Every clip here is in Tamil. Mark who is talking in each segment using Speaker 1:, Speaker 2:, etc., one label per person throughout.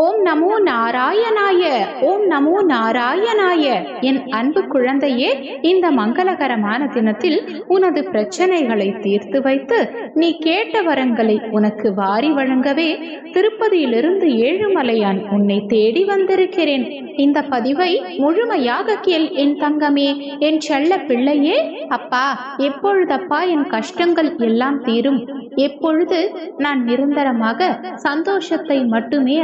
Speaker 1: ஓம் நமோ நாராயணாய ஓம் நமோ நாராயணாய. என் அன்பு குழந்தையே இந்த மங்களகரமான தினத்தில் உனது பிரச்சனைகளை தீர்த்து வைத்து நீ கேட்ட வரங்களை உனக்கு வாரி வழங்கவே திருப்பதியிலிருந்து ஏழுமலையான் உன்னை தேடி வந்திருக்கிறேன். இந்த பதிவை முழுமையாக கேள் என் தங்கமே. என் செல்ல பிள்ளையே அப்பா எப்பொழுதப்பா என் கஷ்டங்கள் எல்லாம் தீரும். எப்பொழுது நான் நிரந்தரமாக சந்தோஷத்தை மட்டுமே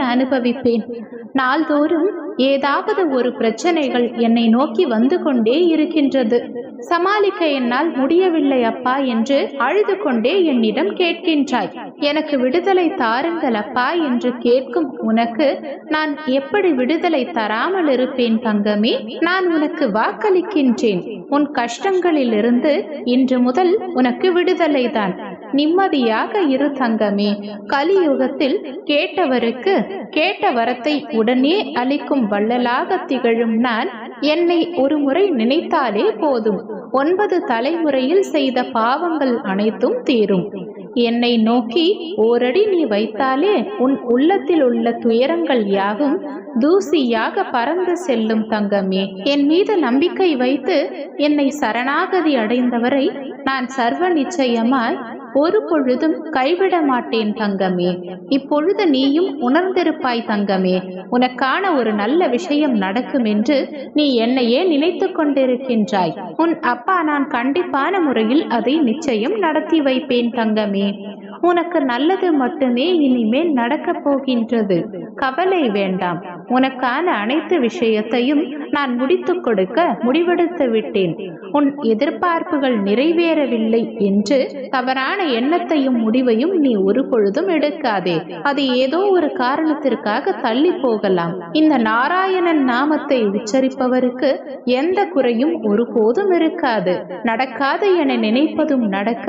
Speaker 1: தவிப்பேன் நாள்தோறும் ஏதாவது ஒரு பிரச்சனைகள் என்னை நோக்கி வந்து கொண்டே இருக்கின்றது. சமாளிக்க என்னால் முடியவில்லை அப்பா என்று அழுது கொண்டே என்னிடம் கேட்கின்றாய். எனக்கு விடுதலை தாருங்கள் அப்பா என்று கேட்கும் உனக்கு நான் எப்படி விடுதலை தராமல் இருப்பேன் தங்கமே? நான் உனக்கு வாக்களிக்கின்றேன். உன் கஷ்டங்களிலிருந்து இன்று முதல் உனக்கு விடுதலைதான். நிம்மதியாக இரு தங்கமே. கலியுகத்தில் கேட்டவருக்கு கேட்ட வரத்தை உடனே அளிக்கும் வள்ளலாக திகழும் நான் என்னை ஒரு முறை நினைத்தாலே போதும். ஒன்பது தலைமுறையில் செய்த பாவங்கள் அனைத்தும் தீரும். என்னை நோக்கி ஓரடி நீ வைத்தாலே உன் உள்ளத்தில் உள்ள துயரங்கள் யாவும் தூசியாக பறந்து செல்லும் தங்கமே. என் மீது நம்பிக்கை வைத்து என்னை சரணாகதி அடைந்தவரை நான் சர்வ நிச்சயமாய் ஒரு பொழுதும் கைவிட மாட்டேன் தங்கமே. இப்பொழுது நீயும் உணர்ந்திருப்பாய் தங்கமே. உனக்கான ஒரு நல்ல விஷயம் நடக்கும் என்று நீ என்னையே நினைத்து கொண்டிருக்கின்றாய். உன் அப்பா நான் கண்டிப்பான முறையில் அதை நிச்சயம் நடத்தி வைப்பேன் தங்கமே. உனக்கு நல்லது மட்டுமே இனிமேல் நடக்கப் போகின்றது. கவலை வேண்டாம். உனக்கான அனைத்து விஷயத்தையும் நான் முடித்துக் கொடுக்க முடிவெடுத்து விட்டேன். உன் எதிர்பார்ப்புகள் நிறைவேறவில்லை என்று தவறான எண்ணத்தையும் முடிவையும் நீ ஒரு பொழுதும் எடுக்காதே. அது ஏதோ ஒரு காரணத்திற்காக தள்ளி போகலாம். இந்த நாராயணன் நாமத்தை உச்சரிப்பவருக்கு எந்த குறையும் ஒருபோதும் இருக்காது. நடக்காது என நினைப்பதும் நடக்க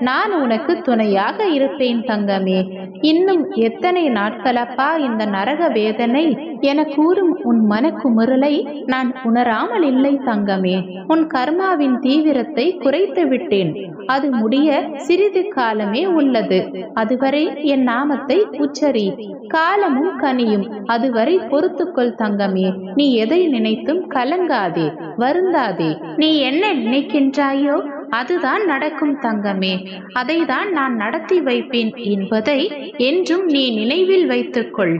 Speaker 1: நான் உனக்கு துணையாக இருப்பேன் தங்கமே. இன்னும் எத்தனை நாட்களப்பா இந்த நரக வேதனை என கூறும் உன் மனக்குமுறலை நான் உணராமல் இல்லை தங்கமே உன் கர்மாவின் தீவிரத்தை குறைத்து விட்டேன். அது முடிய சிறிது காலமே உள்ளது. அதுவரை என் நாமத்தை உச்சரி. காலமும் கனியும். அதுவரை பொறுத்துக்கொள் தங்கமே. நீ எதை நினைத்தும் கலங்காதே வருந்தாதே. நீ என்ன நினைக்கின்றாயோ அதுதான் நடக்கும் தங்கமே. அதை தான் நான் நடத்தி வைப்பேன் என்பதை என்றும் நீ நினைவில் வைத்துக்கொள்.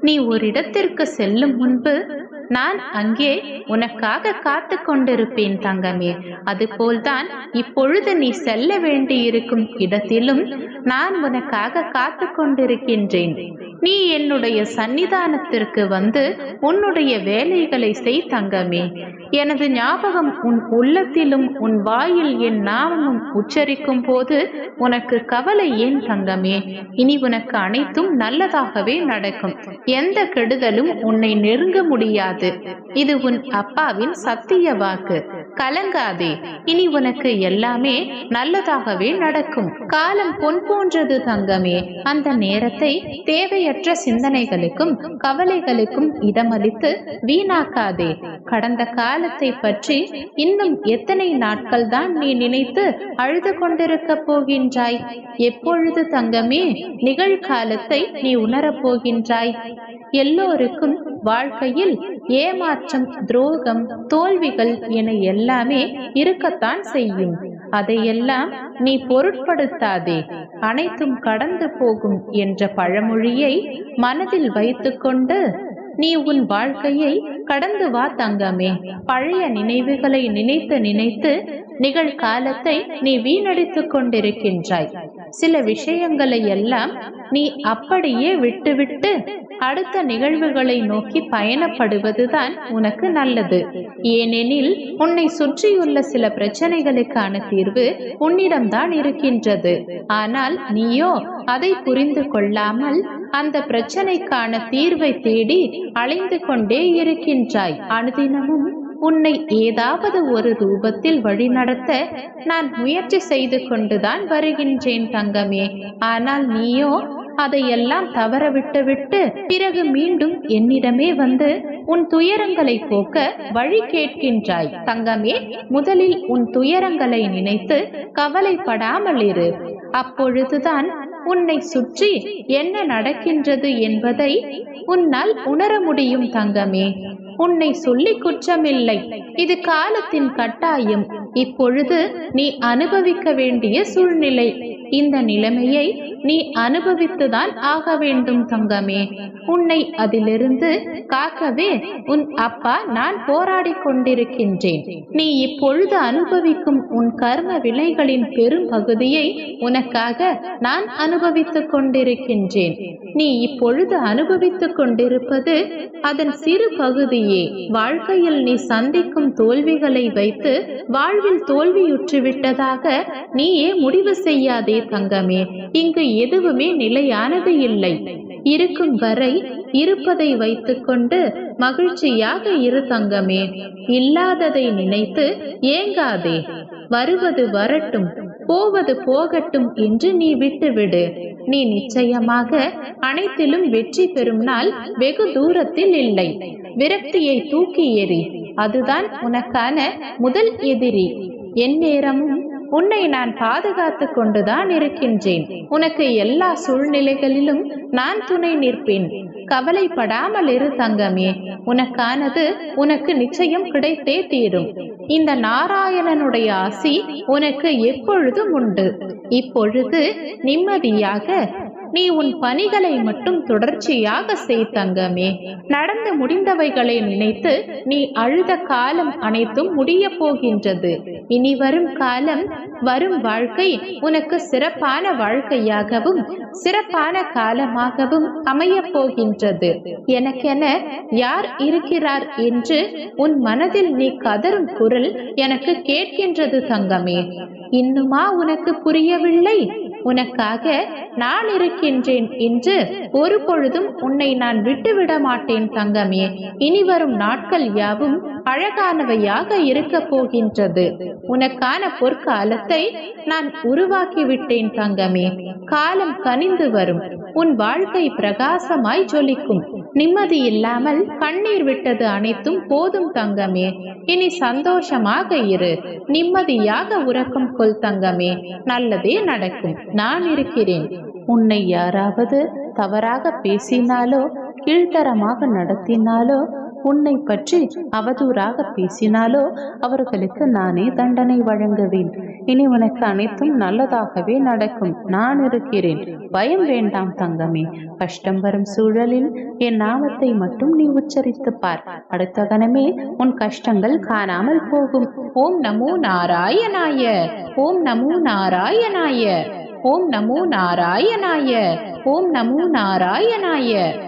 Speaker 1: நீ ஒரு இடத்திற்கு செல்லும் முன்பு நான் அங்கே உனக்காக காத்து கொண்டிருப்பேன் தங்கமே. அதுபோல்தான் இப்பொழுது நீ செல்ல வேண்டியிருக்கும் இடத்திலும் நான் உனக்காக காத்து கொண்டிருக்கின்றேன் நீ என்னுடைய சன்னிதானத்திற்கு வந்து உன்னுடைய வேலைகளை செய் தங்கமே. எனது ஞாபகம் உன் உள்ளத்திலும் உன் வாயில் என் நாமமும் உச்சரிக்கும் போது உனக்கு கவலை ஏன் தங்கமே? இனி உனக்கு அனைத்தும் நல்லதாகவே நடக்கும். எந்த கெடுதலும் உன்னை நெருங்க முடியாது. இது உன் அப்பாவின் சத்திய வாக்கு. கலங்காதே. இனி உனக்கு எல்லாமே நல்லதாகவே நடக்கும். காலம் பொன் போன்றது தங்கமே. அந்த நேரத்தை தேவையற்ற சிந்தனைகளுக்கும் கவலைகளுக்கும் இடமளித்து வீணாக்காதே. கடந்த கால காலத்தை பற்றி இன்னும் எத்தனை நாட்கள் தான் நீ நினைத்து அழுது கொண்டிருக்க போகின்றாய்? எப்பொழுது தங்கமே நிகழ்காலத்தை நீ உணரப் போகின்றாய்? எல்லோருக்கும் வாழ்க்கையில் ஏமாற்றம் துரோகம் தோல்விகள் என எல்லாமே இருக்கத்தான் செய்யும். அதையெல்லாம் நீ பொருட்படுத்தாதே. அனைத்தும் கடந்து போகும் என்ற பழமொழியை மனதில் வைத்துக்கொண்டு நீ உன் வாழ்க்கையை கடந்து வா தங்கமே. பழைய நினைவுகளை நினைத்து நினைத்து நிகழ்காலத்தை நீ வீணடித்துக் கொண்டிருக்கின்றாய். சில விஷயங்களை எல்லாம் நீ அப்படியே விட்டுவிட்டு அடுத்த நிகழ்வுகளை நோக்கி பயணப்படுவதுதான் உனக்கு நல்லது. ஏனெனில் உன்னை சுற்றியுள்ள சில பிரச்சனைகளுக்கான தீர்வு உன்னிடம்தான் இருக்கின்றது. ஆனால் நீயோ அதை புரிந்து கொள்ளாமல் அந்த பிரச்சனைக்கான தீர்வை தேடி அலைந்து கொண்டே இருக்கின்ற இருக்கின்றாய் அனுதினமும் உன்னை ஏதாவது ஒரு ரூபத்தில் வழிநடத்த நான் முயற்சி செய்து கொண்டுதான் வருகின்றேன் தங்கமே. ஆனால் நீயோ அதையெல்லாம் தவற விட்டுவிட்டு பிறகு மீண்டும் என்னிடமே வந்து உன் துயரங்களை போக்க வழி கேட்கின்றாய். தங்கமே முதலில் உன் துயரங்களை நினைத்து கவலைப்படாமல் இரு அப்பொழுதுதான் உன்னை சுற்றி என்ன நடக்கின்றது என்பதை உன்னால் உணர முடியும் தங்கமே. உன்னை சொல்லி குற்றமில்லை. இது காலத்தின் கட்டாயம். இப்பொழுது நீ அனுபவிக்க வேண்டிய சூழ்நிலை. இந்த நிலைமையை நீ அனுபவித்துதான் ஆக வேண்டும் தங்கமே. உன்னை அதிலிருந்து காக்கவே உன் அப்பா நான் போராடி கொண்டிருக்கின்றேன். நீ இப்பொழுது அனுபவிக்கும் உன் கர்ம விலைகளின் பெரும் பகுதியை உனக்காக நான் அனுபவித்துக் கொண்டிருக்கின்றேன். நீ இப்பொழுது அனுபவித்துக் கொண்டிருப்பது அதன் சிறு பகுதியே. வாழ்க்கையில் நீ சந்திக்கும் தோல்விகளை வைத்து வாழ்வில் தோல்வியுற்று விட்டதாக நீயே முடிவு செய்யாதே. தங்கமே இங்கு எதுவுமே நிலையானது இல்லை. இருக்கும் வரை இருப்பதை வைத்துக்கொண்டு மகிழ்ச்சியாக இரு தங்கமே இல்லாததை நினைத்து ஏங்காதே. வருவது வரட்டும் போவது போகட்டும் என்று நீ விட்டுவிடு. நீ நிச்சயமாக அனைத்திலும் வெற்றி பெறும் நாள் வெகு தூரத்தில் இல்லை. விரக்தியை தூக்கி எறி அதுதான் உனக்கான முதல் எதிரி. என் நேரமும் உன்னை நான் பாதுகாத்து கொண்டுதான் இருக்கின்றேன். உனக்கு எல்லா சூழ்நிலைகளிலும் நான் துணை நிற்பேன். கவலைப்படாமல் இரு தங்கமே. உனக்கானது உனக்கு நிச்சயம் கிடைத்தே தீரும். இந்த நாராயணனுடைய ஆசி உனக்கு எப்பொழுதும் உண்டு. இப்பொழுது நிம்மதியாக நீ உன் பணிகளை மட்டும் தொடர்ச்சியாக செய் தங்கமே. நடந்து முடிந்தவைகளை நினைத்து நீ அழுத காலம் அனைத்தும் முடிய போகின்றது. இனி வரும் காலம் வரும் வாழ்க்கை உனக்கு சிறப்பான வாழ்க்கையாகவும் சிறப்பான காலமாகவும் அமையப் போகின்றது. எனக்கென யார் இருக்கிறார் என்று உன் மனதில் நீ கதரும் குரல் எனக்கு கேட்கின்றது தங்கமே. இன்னுமா உனக்கு புரியவில்லை? உனக்காக நான் இருக்கின்றேன் என்று ஒரு பொழுதும் உன்னை நான் விட்டுவிட மாட்டேன் தங்கமே. இனி வரும் நாட்கள் யாவும் அழகானவையாக இருக்க போகின்றது. உனக்கான பொற்காலத்தை நான் உருவாக்கி விட்டேன் தங்கமே. காலம் கனிந்து வரும். உன் வாழ்க்கை பிரகாசமாய் ஜொலிக்கும். நிம்மதி இல்லாமல் கண்ணீர் விட்டது அனைத்தும் போதும் தங்கமே. இனி சந்தோஷமாக இரு. நிம்மதியாக உறக்கம் கொள் தங்கமே. நல்லதே நடக்கும். நான் இருக்கிறேன். உன்னை யாராவது தவறாக பேசினாலோ கீழ்த்தரமாக நடத்தினாலோ உன்னை பற்றி அவதூறாக பேசினாலோ அவர்களுக்கு நானே தண்டனை வழங்குவேன். இனி உனக்கு அனைத்தும் நல்லதாகவே நடக்கும். நான் இருக்கிறேன். பயம் வேண்டாம் தங்கமே. கஷ்டம் வரும் சூழலில் என் நாமத்தை மட்டும் நீ உச்சரித்து பார். அடுத்த கணமே உன் கஷ்டங்கள் காணாமல் போகும். ஓம் நமோ நாராயணாய ஓம் நமோ நாராயணாய ஓம் நமோ நாராயணாய ஓம் நமோ நாராயணாய